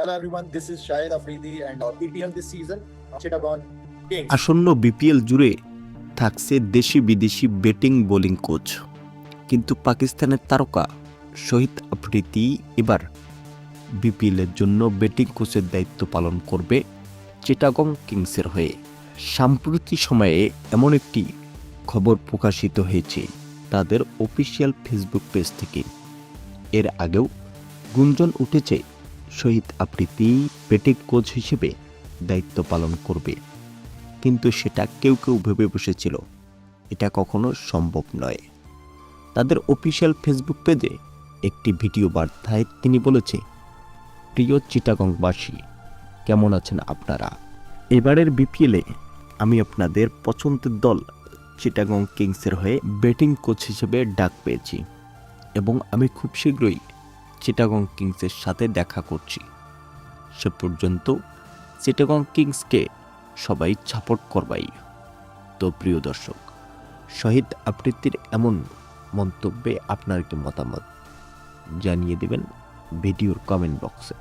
Hello everyone, this is Shahid Afridi and uh, BPL this season, Chittagong. আসন্ন BPL জুড়ে থাকছে দেশি বিদেশি ব্যাটিং বোলিং কোচ কিন্তু পাকিস্তানের তারকা শহীদ আফ্রিদি এবার বিপিএলের জন্য ব্যাটিং কোচের দায়িত্ব পালন করবে চিটাগং কিংসের হয়ে। সাম্প্রতিক সময়ে এমন একটি খবর প্রকাশিত হয়েছে তাদের অফিসিয়াল ফেসবুক পেজ থেকে। এর আগেও গুঞ্জন উঠেছে শহীদ আফ্রিদি ব্যাটিং কোচ হিসেবে দায়িত্ব পালন করবে। কিন্তু সেটা কেউ কেউ ভেবে বসেছিল, এটা কখনো সম্ভব নয়। তাদের অফিসিয়াল ফেসবুক পেজে একটি ভিডিও বার্তায় তিনি বলেছে, প্রিয় চিটাগংবাসী, কেমন আছেন আপনারা? এবারের বিপিএলে আমি আপনাদের পছন্দের দল চিটাগং কিংসের হয়ে ব্যাটিং কোচ হিসেবে ডাক পেয়েছি এবং আমি খুব শীঘ্রই চিটাগং কিংসের সাথে দেখা করছি। সে পর্যন্ত চিটাগং কিংসকে সবাই সাপোর্ট করবাই। তো প্রিয় দর্শক, শহীদ আবৃত্তির এমন মন্তব্যে আপনার কি মতামত? জানিয়ে দেবেন ভিডিওর কমেন্ট বক্সে